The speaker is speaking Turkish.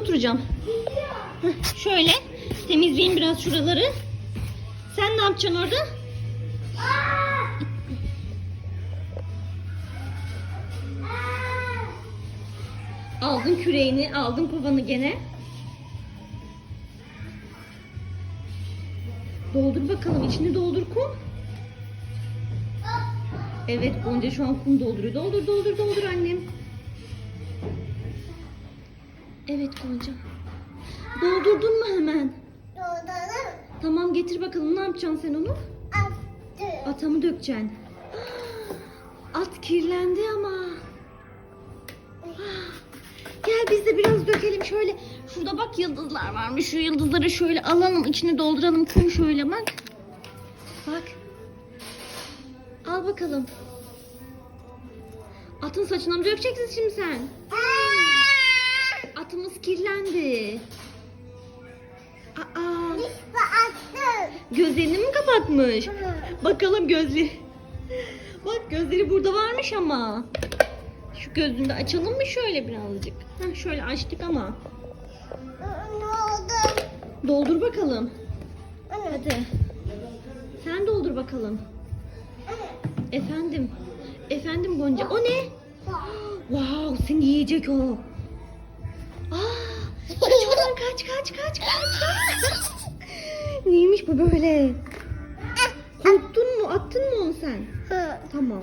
oturacağım. Şöyle temizleyeyim biraz şuraları. Sen ne yapacaksın orada? Aldın küreğini, aldın kovanı gene. Doldur bakalım, içini doldur kum. Evet, Gonca şu an kum dolduruyor. Doldur, doldur, doldur annem. Evet Gonca. Doldurdun mu hemen? Doldurun. Tamam getir bakalım. Ne yapacaksın sen onu? Attı. Ata mı dökeceksin? At kirlendi ama. Gel biz de biraz dökelim şöyle. Şurada bak yıldızlar varmış. Şu yıldızları şöyle alalım. içine dolduralım. Kum şöyle bak. Bak. Al bakalım. Atın saçına mı dökeceksin şimdi sen? Atımız kirlendi. Aa, gözlerini mi kapatmış? Bakalım gözleri. Bak gözleri burada varmış ama. Şu gözünü de açalım mı şöyle birazcık? Heh, şöyle açtık ama. Ne oldu? Doldur bakalım. Hadi. Sen doldur bakalım. Efendim. Efendim Gonca. O ne? Wow seni yiyecek o. Aa, kaç kaç kaç kaç kaç. Neymiş bu böyle? Unuttun mu? Attın mı onu sen? Tamam.